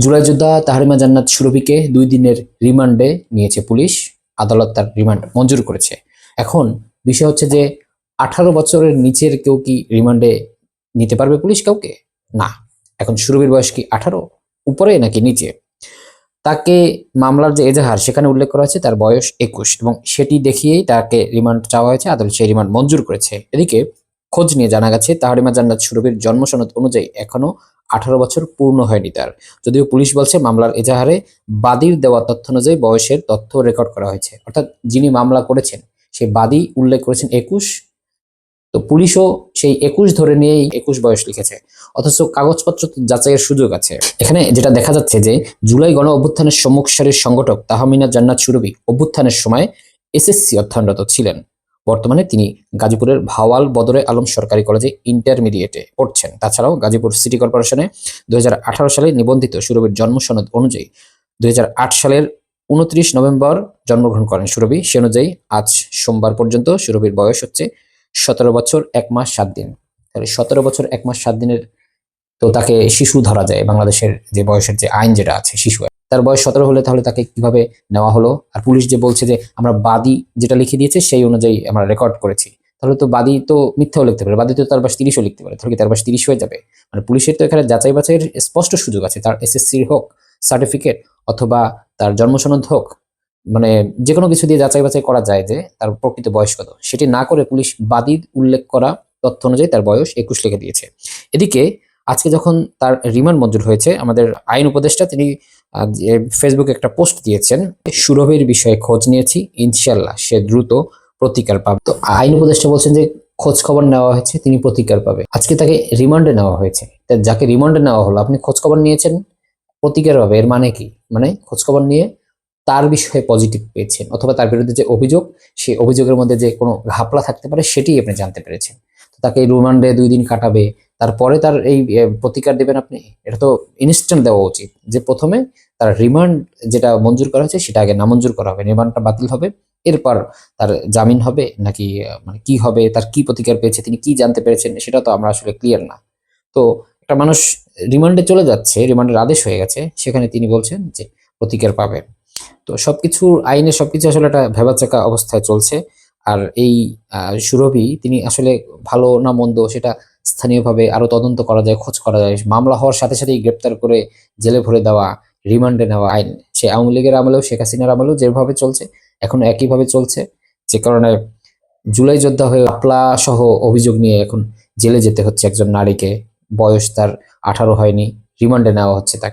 জুলাই যোদ্ধা তাহারিমা জান্নাত সুরভিকে দুই দিনের রিমান্ডে নিয়েছে পুলিশ। আদালত তার রিমান্ড মঞ্জুর করেছে। এখন বিষয় হচ্ছে যে, আঠারো বছরের নিচের কেউ কি রিমান্ডে নিতে পারবে পুলিশ কাউকে? না। এখন সুরভির বয়স কি আঠারো? উপরে নাকি নিচে? তাকে মামলার যে এজাহার সেখানে উল্লেখ করা হয়েছে, তার বয়স একুশ এবং সেটি দেখিয়েই তাকে রিমান্ড চাওয়া হয়েছে, আদালত সেই রিমান্ড মঞ্জুর করেছে। এদিকে খোঁজ নিয়ে জানা গেছে, তাহারিমা জান্নাত সুরভির জন্ম সনদ অনুযায়ী এখনও আঠারো বছর পূর্ণ হয়নি তার। যদিও পুলিশ বলছে মামলার এজাহারে বাদীর দেওয়া তথ্য অনুযায়ী বয়সের তথ্য রেকর্ড করা হয়েছে। অর্থাৎ যিনি মামলা করেছেন সেই বাদী উল্লেখ করেছেন একুশ। তো পুলিশও সেই একুশ ধরে নিয়েই একুশ বয়স লিখেছে। অথচ কাগজপত্র যাচাইয়ের সুযোগ আছে। এখানে যেটা দেখা যাচ্ছে যে জুলাই গণ অভ্যুত্থানের সম্মুখ সারির সংগঠক তাহমিনা জান্নাত সুরভি অভ্যুত্থানের সময় এসএসসি অধ্যয়নরত ছিলেন। বর্তমানে তিনি গাজীপুরের ভাওয়াল বদরে আলম সরকারি কলেজে ইন্টারমিডিয়েটে পড়ছেন। তাছাড়াও গাজীপুর সিটি কর্পোরেশনে দুই হাজার আঠারো সালে নিবন্ধিত সুরভির জন্ম সনদ অনুযায়ী দুই হাজার আট সালের উনত্রিশ নভেম্বর জন্মগ্রহণ করেন সুরভি। সে অনুযায়ী আজ সোমবার পর্যন্ত সুরভির বয়স হচ্ছে সতেরো বছর এক মাস সাত দিন। তাহলে সতেরো বছর এক মাস সাত দিনের তো তাকে শিশু ধরা যায়, বাংলাদেশের যে বয়সের যে আইন যেটা আছে, শিশু। তার বয়স সতেরো হলে তাহলে তাকে কীভাবে নেওয়া হলো? আর পুলিশ যে বলছে যে আমরা বাদী যেটা লিখে দিয়েছে, সেই অনুযায়ী আমরা রেকর্ড করেছি। তাহলে তো বাদী তো মিথ্যাও লিখতে পারে, বাদী তো তার বাস তিরিশও লিখতে পারে, তাহলে কি তার বাস তিরিশ হয়ে যাবে? মানে পুলিশের তো এখানে যাচাই বাছাইয়ের স্পষ্ট সুযোগ আছে, তার এসএসসির হোক সার্টিফিকেট অথবা তার জন্মসনদ হোক মানে যে কোনো কিছু দিয়ে যাচাই বাছাই করা যায় যে তার প্রকৃত বয়স কত। সেটি না করে পুলিশ বাদীর উল্লেখ করা তথ্য অনুযায়ী তার বয়স একুশ লিখে দিয়েছে। এদিকে আজকে যখন তার রিমান্ড মঞ্জুর হয়েছে, আমাদের আইন উপদেষ্টা তিনি ফেসবুকে একটা পোস্ট দিয়েছেন। সুরভের বিষয়ে খোঁজ নিয়েছি ইনশাল্লাহ সে দ্রুত প্রতিকার পাবে। তো আইন উপদেষ্টা বলছেন যে খোঁজ খবর নেওয়া হয়েছে, তিনি প্রতিকার পাবে। আজকে তাকে রিমান্ডে নেওয়া হয়েছে। যাকে রিমান্ডে নেওয়া হলো, আপনি খোঁজ খবর নিয়েছেন? প্রতিকার পাবে, এর মানে কি? মানে খোঁজ খবর নিয়ে তার বিষয়ে পজিটিভ পেয়েছেন, অথবা তার বিরুদ্ধে যে অভিযোগ, সেই অভিযোগের মধ্যে যে কোনো ঘাপলা থাকতে পারে সেটি আপনি জানতে পেরেছেন। তাকে রিমান্ডে দুই দিন কাটাবে তারপরে তার এই প্রতিকার দেবেন আপনি? এটা তো ইনস্ট্যান্ট দেওয়া উচিত। যে প্রথমে তার রিমান্ড যেটা মঞ্জুর করা হয়েছে, সেটা আগে নামঞ্জুর করা হবে। রিমান্ডটা বাতিল হবে। এরপর তার জামিন হবে নাকি মানে কি হবে, তার কি প্রতিকার পেয়েছে, তিনি কি জানতে পেরেছেন, সেটা তো আমরা আসলে ক্লিয়ার না। তো একটা মানুষ রিমান্ডে চলে যাচ্ছে রিমান্ডের আদেশ হয়ে গেছে, সেখানে তিনি বলছেন যে প্রতিকার পাবে তো সবকিছু আইনে সবকিছু আসলে একটা ভেবাচাকা অবস্থায় চলছে। আর এই সুরভি, তিনি আসলে ভালো না মন্দ সেটা স্থানীয়ভাবে আরও তদন্ত করা যায়, খোঁজ করা যায়। মামলা হওয়ার সাথে সাথেই গ্রেপ্তার করে জেলে ভরে দেওয়া, রিমান্ডে নেওয়া আইন। সে আওয়ামী লীগের আমলেও, শেখ হাসিনার আমলেও যেভাবে চলছে, এখন একইভাবে চলছে। যে কারণে জুলাই যোদ্ধা হয়ে আপলা সহ অভিযোগ নিয়ে এখন জেলে যেতে হচ্ছে একজন নারীকে। বয়স তার আঠারো হয়নি, রিমান্ডে নেওয়া হচ্ছে তাকে।